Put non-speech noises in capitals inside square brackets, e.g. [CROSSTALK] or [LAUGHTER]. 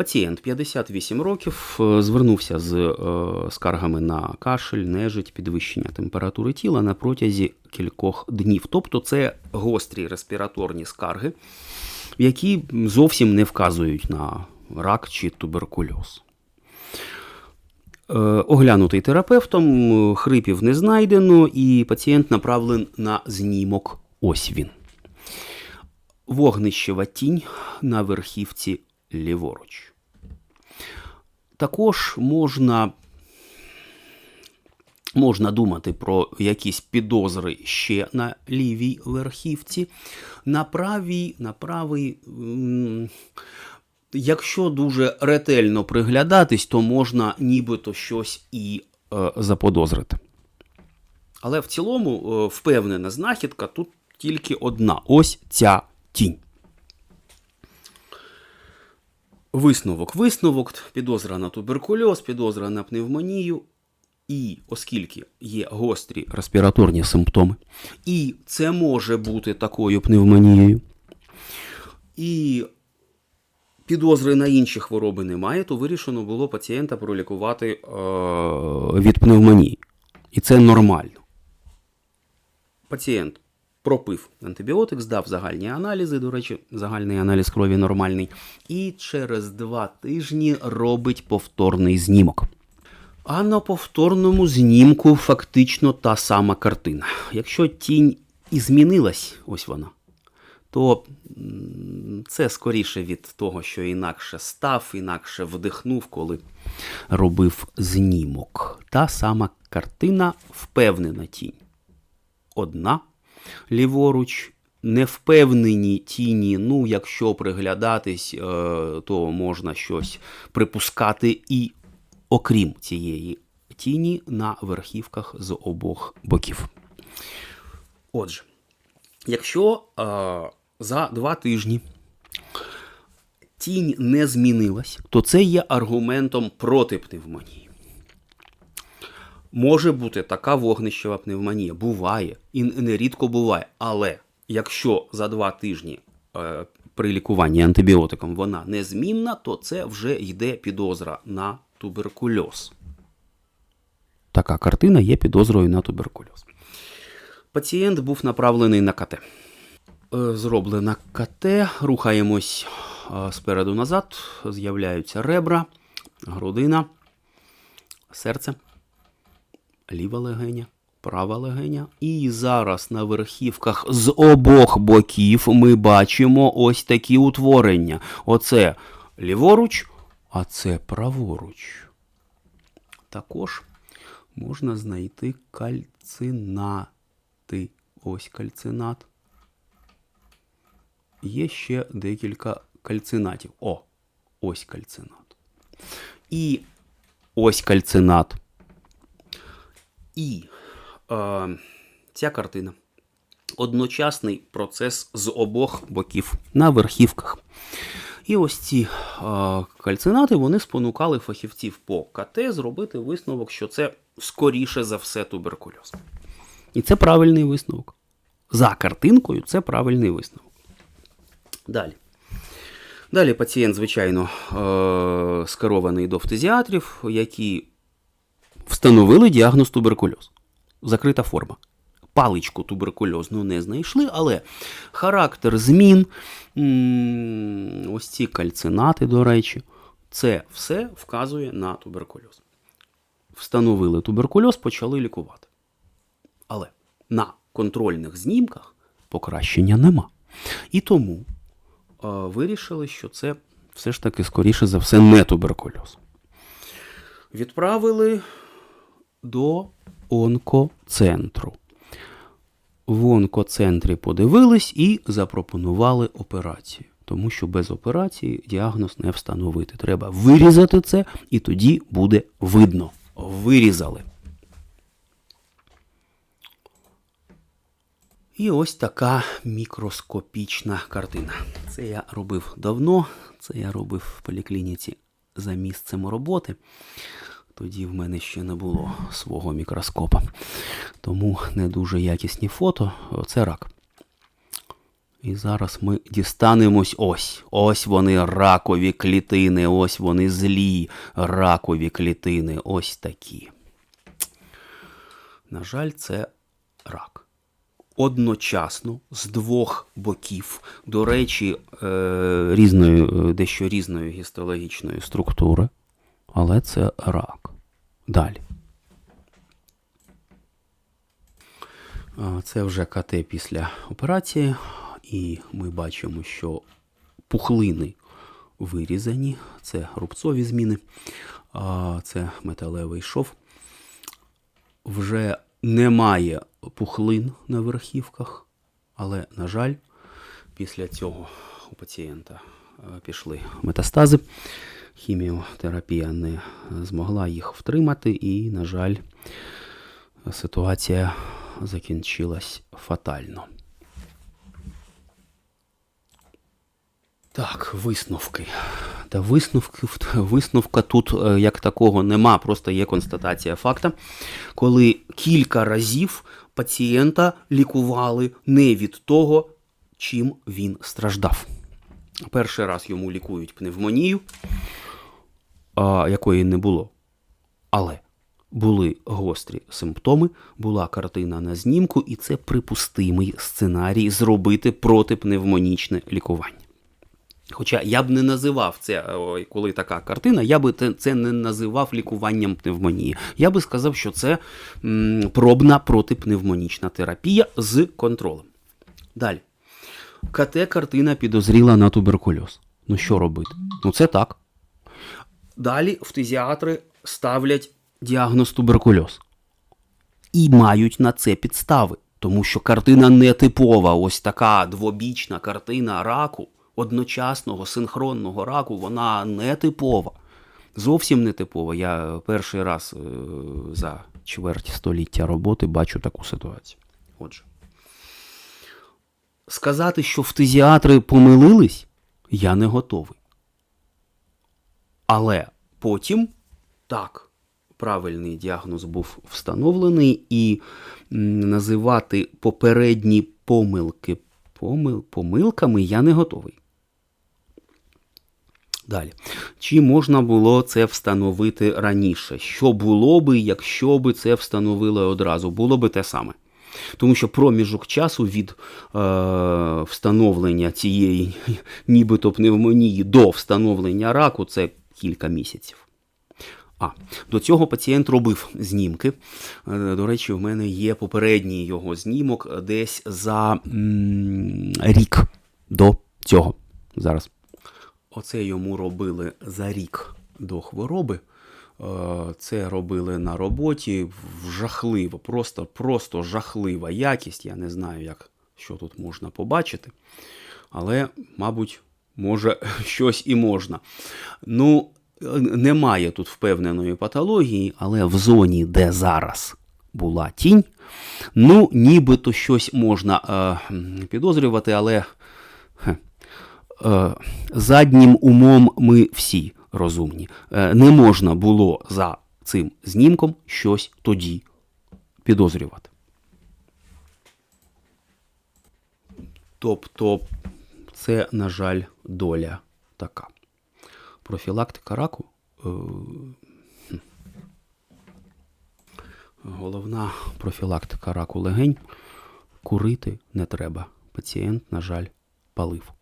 Пацієнт 58 років е, звернувся з е, скаргами на кашель, нежить, підвищення температури тіла на протязі кількох днів. Тобто це гострі респіраторні скарги, які зовсім не вказують на рак чи туберкульоз. Е, Оглянутий терапевтом, хрипів не знайдено, і пацієнт направлен на знімок. Ось він. Вогнищева тінь на верхівці ліворуч. Також можна, можна думати про якісь підозри ще на лівій верхівці. На правій, на правій, якщо дуже ретельно приглядатись, то можна нібито щось і е, заподозрити. Але в цілому е, впевнена знахідка тут тільки одна. Ось ця тінь. Висновок, висновок, підозра на туберкульоз, підозра на пневмонію. І оскільки є гострі респіраторні симптоми, і це може бути такою пневмонією, і підозри на інші хвороби немає, то вирішено було пацієнта пролікувати е- від пневмонії. І це нормально. Пацієнт пропив антибіотик, здав загальні аналізи. До речі, загальний аналіз крові нормальний. І через два тижні робить повторний знімок. А на повторному знімку фактично та сама картина. Якщо тінь і змінилась, ось вона, то це скоріше від того, що інакше став, інакше вдихнув, коли робив знімок. Та сама картина впевнена тінь. Одна ліворуч. Невпевнені тіні, ну, якщо приглядатись, е, то можна щось припускати і окрім цієї тіні на верхівках з обох боків. Отже, якщо е, за два тижні тінь не змінилась, то це є аргументом проти пневмонії. Може бути така вогнищева пневмонія, буває, і нерідко буває. Але якщо за два тижні е, при лікуванні антибіотиком вона незмінна, то це вже йде підозра на туберкульоз. Така картина є підозрою на туберкульоз. Пацієнт був направлений на КТ. Е, Зроблена КТ, рухаємось е, спереду назад, з'являються ребра, грудина, серце, ліва легеня, права легеня. І зараз на верхівках з обох боків ми бачимо ось такі утворення. Оце ліворуч, а це праворуч. Також можна знайти кальцинати. Ось кальцинат. Є ще декілька кальцинатів. О, ось кальцинат. І ось кальцинат. І е, ця картина. Одночасний процес з обох боків на верхівках. І ось ці е, кальцинати вони спонукали фахівців по КТ зробити висновок, що це скоріше за все туберкульоз. І це правильний висновок. За картинкою це правильний висновок. Далі. Далі пацієнт, звичайно, е, скерований до фтизіатрів, які встановили діагноз туберкульоз. Закрита форма. Паличку туберкульозну не знайшли, але характер змін, ось ці кальцинати, до речі, це все вказує на туберкульоз. Встановили туберкульоз, почали лікувати. Але на контрольних знімках покращення нема. І тому е, вирішили, що це все ж таки, скоріше за все, не туберкульоз. Відправили до онкоцентру. В онкоцентрі подивились і запропонували операцію. Тому що без операції діагноз не встановити. Треба вирізати це, і тоді буде видно. Вирізали. І ось така мікроскопічна картина. Це я робив давно, це я робив в поліклініці за місцем роботи. Тоді в мене ще не було свого мікроскопа. Тому не дуже якісні фото. Це рак. І зараз ми дістанемось ось. Ось вони ракові клітини, ось вони злі ракові клітини, ось такі. На жаль, це рак. Одночасно з двох боків, до речі, е, різної, е, дещо різної гістологічної структури, але це рак. Далі. Це вже КТ після операції, і ми бачимо, що пухлини вирізані, це рубцові зміни, це металевий шов. Вже немає пухлин на верхівках, але, на жаль, після цього у пацієнта е, пішли метастази. Хіміотерапія не змогла їх втримати, і, на жаль, ситуація закінчилась фатально. Так, висновки. Та висновки, висновка тут е, як такого нема, просто є констатація факта, коли кілька разів пацієнта лікували не від того, чим він страждав. Перший раз йому лікують пневмонію, а, якої не було. Але були гострі симптоми, була картина на знімку, і це припустимий сценарій зробити протипневмонічне лікування. Хоча я б не називав це, коли така картина, я би це не називав лікуванням пневмонії. Я би сказав, що це пробна протипневмонічна терапія з контролем. Далі. КТ-картина підозріла на туберкульоз. Ну що робити? Ну це так. Далі фтизіатри ставлять діагноз туберкульоз. І мають на це підстави, тому що картина не типова. Ось така двобічна картина раку, одночасного синхронного раку, вона не типова. Зовсім не типова. Я перший раз е, за чверть століття роботи бачу таку ситуацію. Отже. Сказати, що фтизіатри помилились, я не готовий. Але потім так, правильний діагноз був встановлений, і називати попередні помилки помил, помилками я не готовий. Далі. Чи можна було це встановити раніше? Що було би, якщо би це встановили одразу? Було би те саме. Тому що проміжок часу від е, встановлення цієї нібито пневмонії до встановлення раку це кілька місяців. А, до цього пацієнт робив знімки. Е, До речі, в мене є попередній його знімок десь за м, рік до цього. Зараз. Оце йому робили за рік до хвороби. Е, Це робили на роботі жахливо, просто, просто жахлива якість. Я не знаю, як, що тут можна побачити. Але, мабуть, може, [LAUGHS] щось і можна. Ну, немає тут впевненої патології, але в зоні, де зараз була тінь, ну, нібито щось можна е, підозрювати, але. е, заднім умом ми всі розумні. Е, не можна було за цим знімком щось тоді підозрювати. Тобто, це, на жаль, доля така. Профілактика раку. е. Головна профілактика раку легень. Курити не треба. Пацієнт, на жаль, палив.